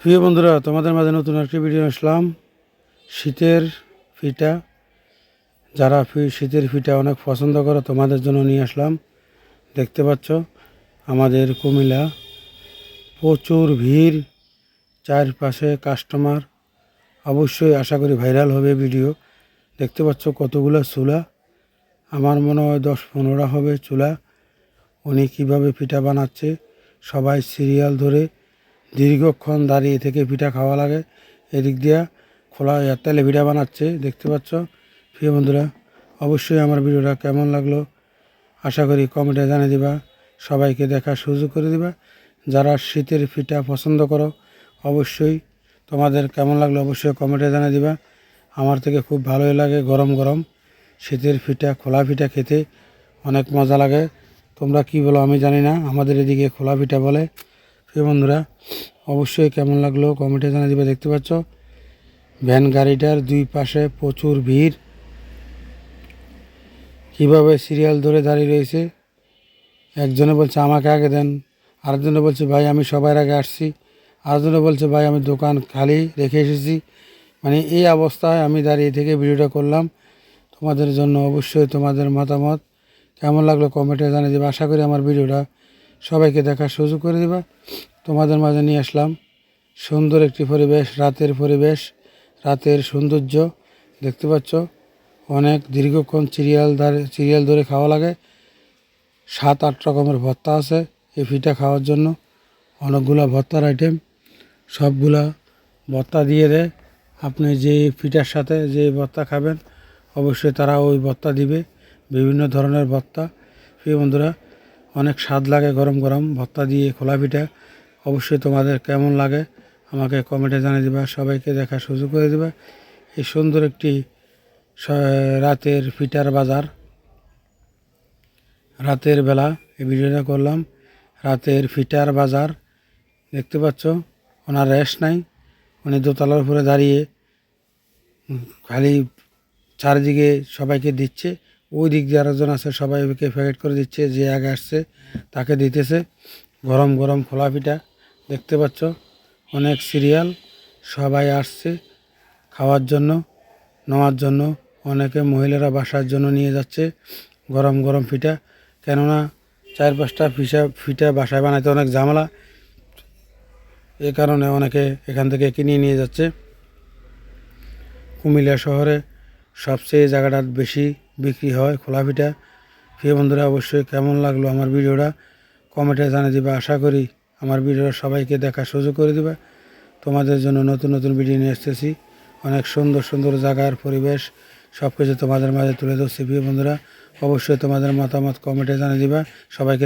প্রিয় বন্ধুরা, তোমাদের মাঝে নতুন একটি ভিডিও আসলাম। শীতের ফিটা। যারা শীতের ফিটা অনেক পছন্দ করো, তোমাদের জন্য নিয়ে আসলাম। দেখতে পাচ্ছ, আমাদের কুমিল্লা। প্রচুর ভিড়, চারপাশে কাস্টমার অবশ্যই আশা করি ভাইরাল হবে ভিডিও দেখতে পাচ্ছ কতগুলো চুলা। আমার মনে হয় দশ পনেরোটা হবে চুলা। উনি কীভাবে পিঠা বানাচ্ছে, সবাই সিরিয়াল ধরে দীর্ঘক্ষণ দাঁড়িয়ে থেকে পিঠা খাওয়া লাগে। এদিক দিয়া খোলা তেলে পিঠা বানাচ্ছে, দেখতে পাচ্ছ? প্রিয় বন্ধুরা, অবশ্যই আমার ভিডিওটা কেমন লাগল আশা করি কমেন্টে জানিয়ে দিবা, সবাইকে দেখার সুযোগ করে দিবা। যারা শীতের পিঠা পছন্দ করো, অবশ্যই তোমাদের কেমন লাগল অবশ্যই কমেন্টে জানিয়ে দিবা। আমার থেকে খুব ভালোই লাগে গরম গরম। শীতের পিঠা, খোলা পিঠা খেতে অনেক মজা লাগে। তোমরা কি বলো আমি জানি না, আমাদের এদিকে খোলা পিঠা বলে। প্রিয় বন্ধুরা, অবশ্যই কেমন লাগল কমেন্টে জানিয়ে দিবে, দেখতে পাচ্ছ? ভ্যান গাড়িটার দুই পাশে প্রচুর ভিড়। কীভাবে সিরিয়াল ধরে দাঁড়িয়ে রয়েছে? একজনে বলছে, আমাকে আগে দেন। আরেকজনে বলছে, ভাই, আমি সবার আগে আসছি। আরেকজনে বলছে, ভাই, আমি দোকান খালি রেখে এসেছি। মানে এই অবস্থায় আমি দাঁড়িয়ে থেকে ভিডিওটা করলাম। তোমাদের জন্য অবশ্যই তোমাদের মতামত। কেমন লাগল কমেন্টে জানিয়ে দেবে। আশা করি আমার ভিডিওটা সবাইকে দেখার সুযোগ করে দেবা। তোমাদের মাঝে নিয়ে আসলাম সুন্দর একটি পরিবেশ, রাতের পরিবেশ, রাতের সৌন্দর্য। দেখতে পাচ্ছ, অনেক দীর্ঘক্ষণ সিরিয়াল ধরে সিরিয়াল ধরে খাওয়া লাগে। সাত, আট রকমের ভর্তা আছে এই পিঠা খাওয়ার জন্য। অনেকগুলা ভর্তার আইটেম সবগুলা ভর্তা দিয়ে দেয় আপনি যে পিঠার সাথে যে ভর্তা খাবেন, অবশ্যই তারা ওই ভর্তা দিবে। বিভিন্ন ধরনের ভর্তা। প্রিয় বন্ধুরা অনেক স্বাদ লাগে গরম গরম। ভর্তা দিয়ে খোলা পিঠা। অবশ্যই তোমাদের কেমন লাগে আমাকে কমেন্টে জানিয়ে দেবা। সবাইকে দেখার সুযোগ করে দেবা। এই সুন্দর একটি রাতের পিঠার বাজার। রাতের বেলা এই ভিডিওটা করলাম। রাতের ফিটার বাজার। দেখতে পাচ্ছ, ওনার রেস্ট নাই। উনি দোতলার উপরে দাঁড়িয়ে খালি চারিদিকে সবাইকে দিচ্ছে। ওই দিক দিয়ে আরেকজন আছে সবাইকে প্যাকেট করে দিচ্ছে, যে আগে আসছে, তাকে দিতেছে। গরম গরম খোলা পিঠা, দেখতে পাচ্ছ? অনেক সিরিয়াল সবাই আসছে খাওয়ার জন্য, নেওয়ার জন্য। অনেকে মহিলারা বাসার জন্য নিয়ে যাচ্ছে গরম গরম পিঠা। কেননা চার পাঁচটা ফিসা ফিটা বাসায় বানাইতে অনেক ঝামেলা। এ কারণে অনেকে এখান থেকে কিনে নিয়ে যাচ্ছে। কুমিল্লা শহরে সবচেয়ে জায়গাটা বেশি বিক্রি হয় খোলা পিঠা। প্রিয় বন্ধুরা, অবশ্যই কেমন লাগল আমার ভিডিওটা? কমেন্টে জানিয়ে দেবে। আশা করি আমার ভিডিওটা সবাইকে দেখা সুযোগ করে দেবে। তোমাদের জন্য নতুন নতুন ভিডিও নিয়ে এসতেছি অনেক সুন্দর সুন্দর জায়গার পরিবেশ সব কিছু তোমাদের মাঝে তুলে ধরছি। প্রিয় বন্ধুরা, অবশ্যই তোমাদের মতামত কমেন্টে জানিয়ে দিবা। সবাইকে